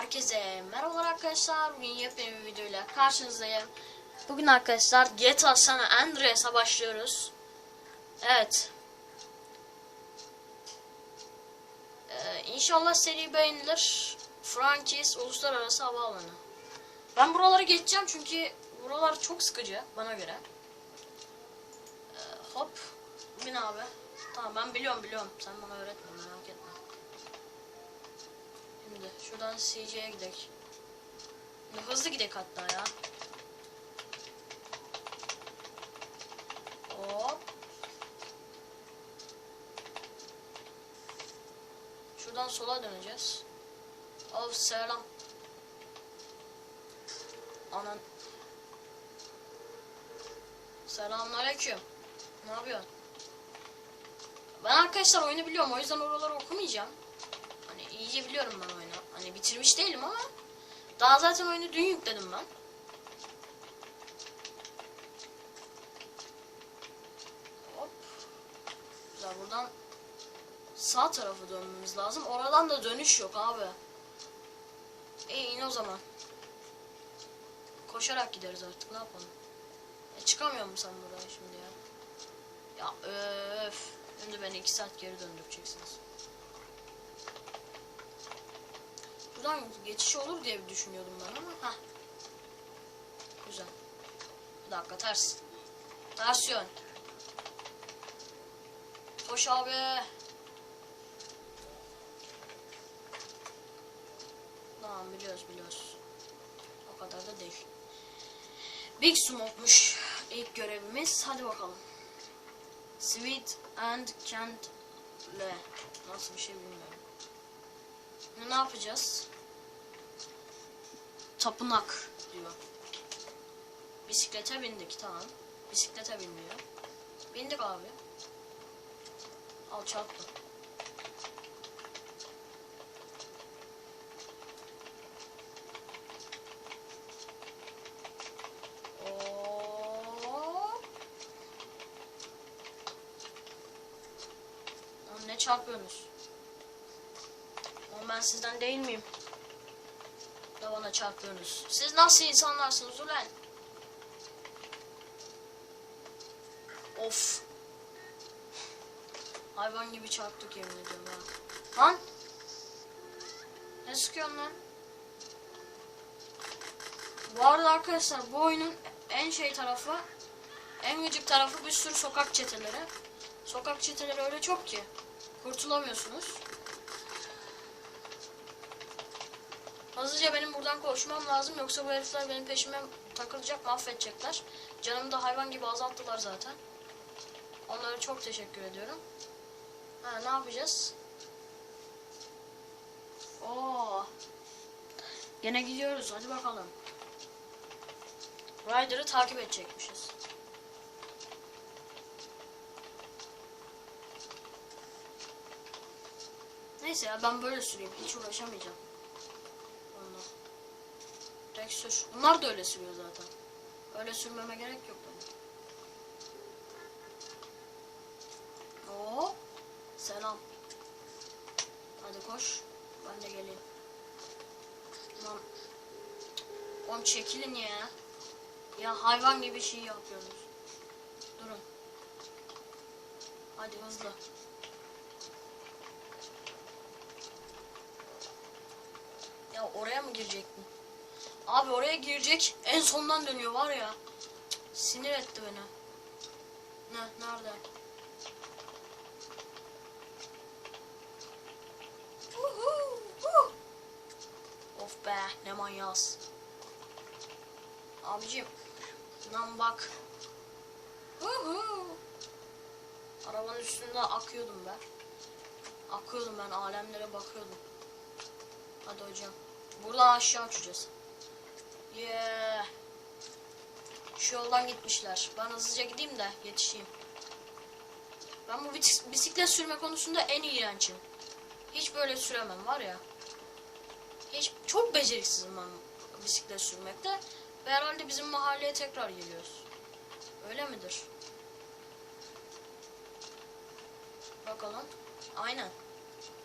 Herkese merhabalar arkadaşlar. Bugün yepyeni bir videoyla karşınızdayım. Bugün arkadaşlar GTA San Andreas'a başlıyoruz. Evet. Ee, inşallah seri beğenilir. Frankis Uluslararası Havaalanı. Ben buraları geçeceğim çünkü buralar çok sıkıcı bana göre. Ee, hop. Bin abi. Tamam ben biliyorum biliyorum. Sen bana öğretme merak etme. Şimdi şuradan CJ'ye gidelim. Hızlı gidelim hatta ya. Hop. Şuradan sola döneceğiz. Of selam. Anan. Selamünaleyküm. Ne yapıyorsun? Ben arkadaşlar oyunu biliyorum o yüzden oraları okumayacağım. İyice biliyorum ben oyunu. Hani bitirmiş değilim ama daha zaten oyunu dün yükledim ben. Hop. Güzel buradan sağ tarafı dönmemiz lazım. Oradan da dönüş yok abi. İyi in o zaman. Koşarak gideriz artık ne yapalım. E, çıkamıyor musun sen buradan şimdi ya? Ya öf. Şimdi beni iki saat geri döndüreceksiniz. Buradan geçiş olur diye düşünüyordum ben ama ha. Güzel. Bir dakika ters. Ters yön. Koş abi. Tamam biliyoruz biliyoruz. O kadar da değil. Big Smoke'muş ilk görevimiz. Hadi bakalım. Sweet and Cantle. Nasıl bir şey bilmiyorum. Ne yapacağız? Tapınak diyor. Bisiklete bindik tamam. Bisiklete binmiyor. Bindik abi. Al çarptı. Hop. Lan ne çarpıyorsunuz? Ama ben sizden değil miyim? Da bana çarpıyorsunuz. Siz nasıl insanlarsınız ulan? Of. Hayvan gibi çarptık yemin ediyorum ha. Lan! Ne sıkıyorsun lan? Bu arada arkadaşlar bu oyunun en şey tarafı, en gıcık tarafı bir sürü sokak çeteleri. Sokak çeteleri öyle çok ki kurtulamıyorsunuz. Hızlıca benim buradan koşmam lazım yoksa bu herifler benim peşime takılacak mahvedecekler. Canımı da hayvan gibi azalttılar zaten. Onlara çok teşekkür ediyorum. Ha ne yapacağız? Oo. Gene gidiyoruz hadi bakalım. Ryder'ı takip edecekmişiz. Neyse ya ben böyle süreyim. Hiç uğraşamayacağım. Direkt sür. Bunlar da öyle sürüyor zaten. Öyle sürmeme gerek yok benim. Oo. Selam. Hadi koş. Ben de geleyim. Lan. Oğlum çekilin ya. Ya hayvan gibi şey yapıyorsunuz. Durun. Hadi hızlı. Ya oraya mı girecektin? Abi oraya girecek. En sondan dönüyor var ya. Sinir etti beni. Ne? Nerede? Of be ne manyağız. Abicim. Lan bak. Arabanın üstünde akıyordum ben. Akıyordum ben alemlere bakıyordum. Hadi hocam. Buradan aşağı uçacağız. Yeah. Şu yoldan gitmişler. Ben hızlıca gideyim de yetişeyim. Ben bu bis- bisiklet sürme konusunda en iğrençim. Hiç böyle süremem var ya. Hiç çok beceriksizim ben bisiklet sürmekte. Ve herhalde bizim mahalleye tekrar geliyoruz. Öyle midir? Bakalım. Aynen.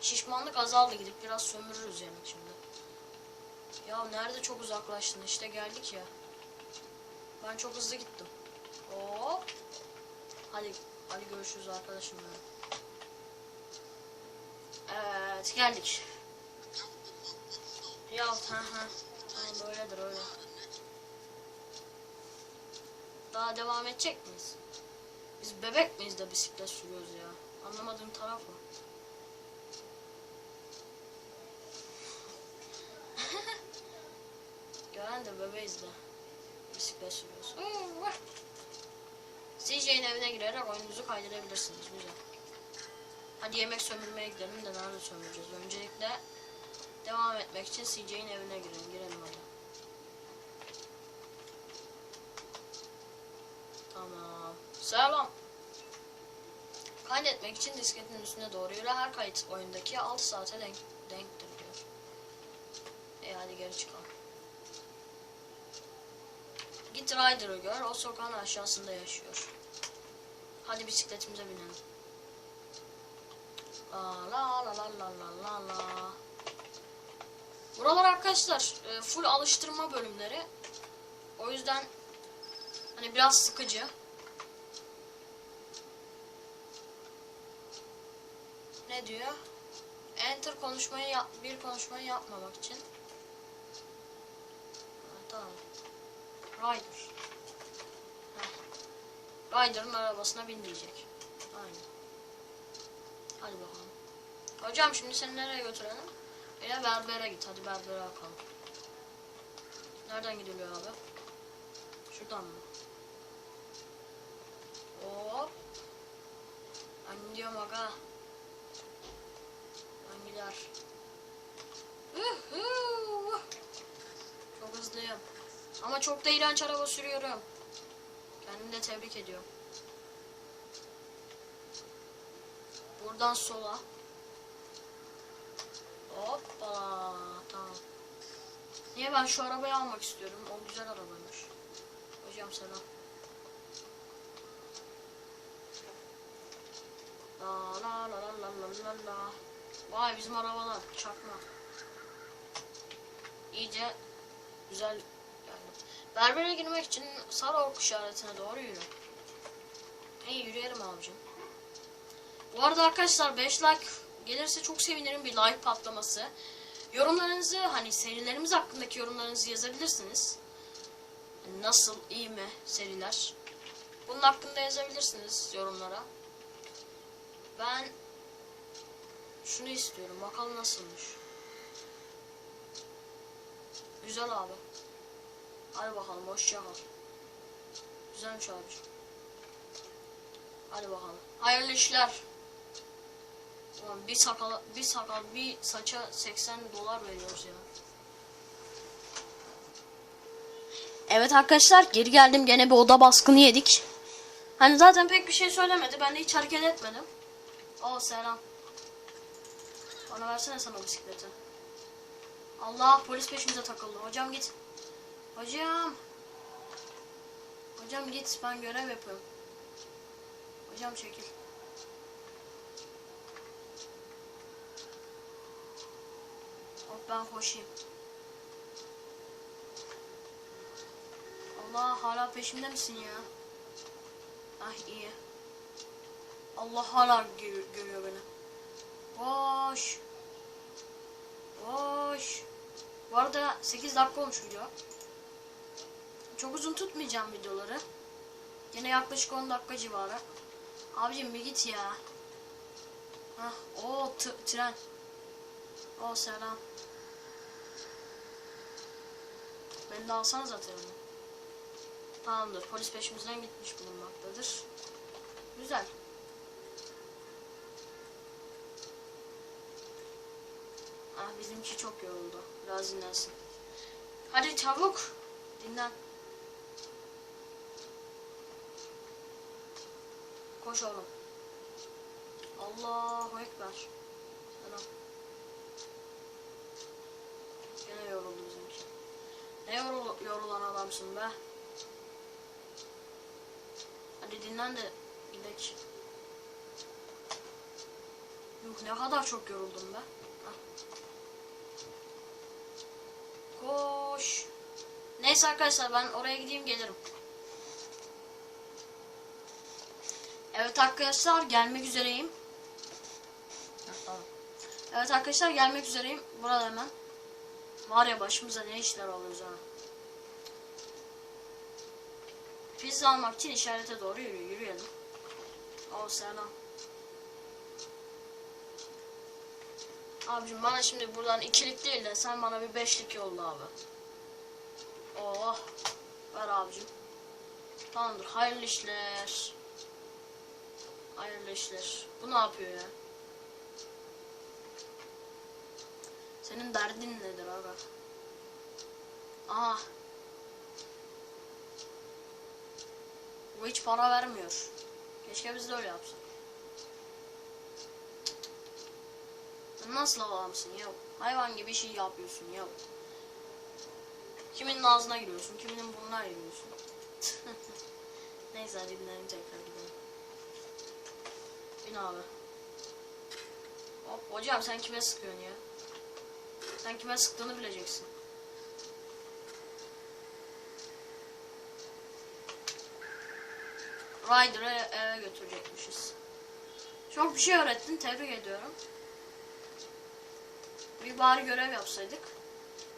Şişmanlık azaldı gidip biraz sömürürüz yemek şimdi. Ya nerede çok uzaklaştın? İşte geldik ya. Ben çok hızlı gittim. Hop. Hadi hadi görüşürüz arkadaşım benim. Evet geldik. Ya ha ha. Tamam böyledir öyle. Daha devam edecek miyiz? Biz bebek miyiz de bisiklet sürüyoruz ya? Anlamadığım taraf o. Gören de bebeğiz de. Bisiklet sürüyoruz. CJ'nin evine girerek oyununuzu kaydırabilirsiniz. Güzel. Hadi yemek sömürmeye gidelim de nerede sömüreceğiz? Öncelikle devam etmek için CJ'nin evine girelim. Girelim hadi. Tamam. Selam. Kaydetmek için disketin üstüne doğru yürü. Her kayıt oyundaki 6 saate denk, denktir diyor. E hadi geri çıkalım. Git Ryder'ı gör. O sokağın aşağısında yaşıyor. Hadi bisikletimize binelim. La la la la la la la la. Buralar arkadaşlar e, full alıştırma bölümleri. O yüzden hani biraz sıkıcı. Ne diyor? Enter konuşmayı yap bir konuşmayı yapmamak için. Tamam. Ryder. Ryder'ın arabasına bin diyecek. Aynen. Hadi bakalım. Hocam şimdi seni nereye götürelim? Yine berbere git. Hadi berbere bakalım. Nereden gidiliyor abi? Şuradan mı? Hop. Ben gidiyorum aga. Ben gider. Çok hızlıyım. Ama çok da iğrenç araba sürüyorum. Kendimi de tebrik ediyorum. Buradan sola. Hoppa. Tamam. Niye ben şu arabayı almak istiyorum? O güzel arabaymış. Hocam selam. La la la la la la la. Vay bizim arabalar çakma. İyice güzel. Berbere girmek için sarı ok işaretine doğru yürü. İyi yürüyelim abicim. Bu arada arkadaşlar 5 like gelirse çok sevinirim bir like patlaması. Yorumlarınızı hani serilerimiz hakkındaki yorumlarınızı yazabilirsiniz. Nasıl, iyi mi seriler? Bunun hakkında yazabilirsiniz yorumlara. Ben şunu istiyorum. Bakalım nasılmış. Güzel abi. Hadi bakalım hoşça kal. Güzelmiş abi. Hadi bakalım. Hayırlı işler. Ulan bir sakal bir sakal bir saça 80 dolar veriyoruz ya. Evet arkadaşlar geri geldim gene bir oda baskını yedik. Hani zaten pek bir şey söylemedi. Ben de hiç hareket etmedim. Oo selam. Bana versene sana o bisikleti. Allah polis peşimize takıldı. Hocam git. Hocam. Hocam git ben görev yapıyorum. Hocam çekil. Hop ben koşayım. Allah hala peşimde misin ya? Ah iyi. Allah hala gör- görüyor beni. Koş. Koş. Bu arada 8 dakika olmuş video. Çok uzun tutmayacağım videoları. Yine yaklaşık 10 dakika civarı. Abicim bir git ya. Hah, o tren. O selam. Beni de alsanız zaten. Tamamdır. Polis peşimizden gitmiş bulunmaktadır. Güzel. Ah bizimki çok yoruldu. Biraz dinlensin. Hadi çabuk. Dinlen. Koş oğlum. Allahu Ekber. Selam. Gene yoruldu bizimki. Ne yorul yorulan adamsın be. Hadi dinlen de gidek. Yok ne kadar çok yoruldum be. Hah. Neyse arkadaşlar ben oraya gideyim gelirim. Evet arkadaşlar gelmek üzereyim. Evet arkadaşlar gelmek üzereyim. Burada hemen. Var ya başımıza ne işler alıyoruz ha. Pizza almak için işarete doğru yürü, yürüyelim. Oh selam. Abicim bana şimdi buradan ikilik değil de sen bana bir beşlik yolla abi. Oh. Ver abicim. Tamamdır. Hayırlı işler. Hayırlı işler. Bu ne yapıyor ya? Senin derdin nedir abi? Aha. Bu hiç para vermiyor. Keşke biz de öyle yapsak. Nasıl adamsın ya? Hayvan gibi şey yapıyorsun ya. Kiminin ağzına giriyorsun, kiminin burnuna giriyorsun. Neyse hadi binelim tekrar gidelim. Bin abi. Hop hocam sen kime sıkıyorsun ya? Sen kime sıktığını bileceksin. Ryder'ı eve götürecekmişiz. Çok bir şey öğrettin, tebrik ediyorum. Bir bari görev yapsaydık.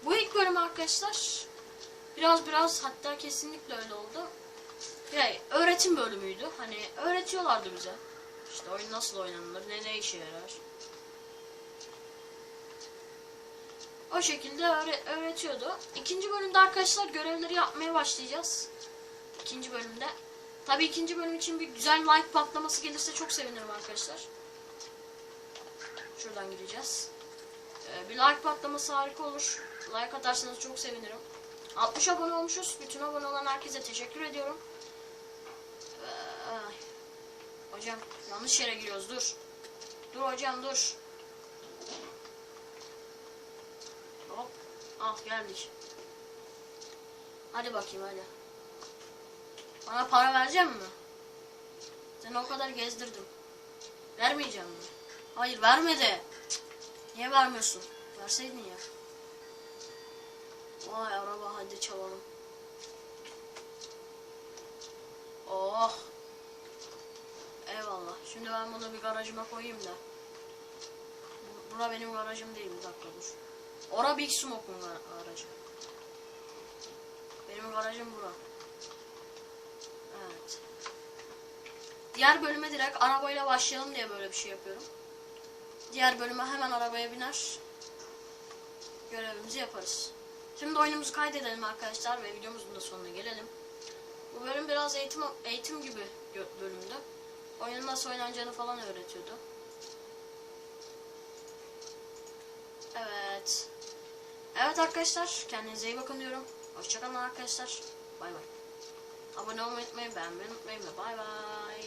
Bu ilk bölüm arkadaşlar. Biraz biraz hatta kesinlikle öyle oldu. Yani öğretim bölümüydü. Hani öğretiyorlardı bize. İşte oyun nasıl oynanır, ne ne işe yarar. O şekilde öğre- öğretiyordu. İkinci bölümde arkadaşlar görevleri yapmaya başlayacağız. İkinci bölümde. Tabii ikinci bölüm için bir güzel like patlaması gelirse çok sevinirim arkadaşlar. Şuradan gireceğiz. Ee, bir like patlaması harika olur. Like atarsanız çok sevinirim. 60 abone olmuşuz. Bütün abone olan herkese teşekkür ediyorum. Ee, ay. Hocam yanlış yere giriyoruz dur. Dur hocam dur. Hop. Al geldik. Hadi bakayım hadi. Bana para verecek mi? Seni o kadar gezdirdim. Vermeyeceğim mi? Hayır vermedi. Niye vermiyorsun? Verseydin ya. Vay araba hadi çalalım. Oh. Şimdi ben bunu bir garajıma koyayım da. Bu- Bura benim garajım değil. Bir dakika dur. Ora Big Smoke'un gar- garajı. Benim garajım bura. Evet. Diğer bölüme direkt arabayla başlayalım diye böyle bir şey yapıyorum. Diğer bölüme hemen arabaya biner. Görevimizi yaparız. Şimdi oyunumuzu kaydedelim arkadaşlar ve videomuzun da sonuna gelelim. Bu bölüm biraz eğitim eğitim gibi bölümdü. Oyunun nasıl oynanacağını falan öğretiyordu. Evet. Evet arkadaşlar kendinize iyi bakın diyorum. Hoşçakalın arkadaşlar. Bay bay. Abone olmayı unutmayın, beğenmeyi unutmayın bay bay.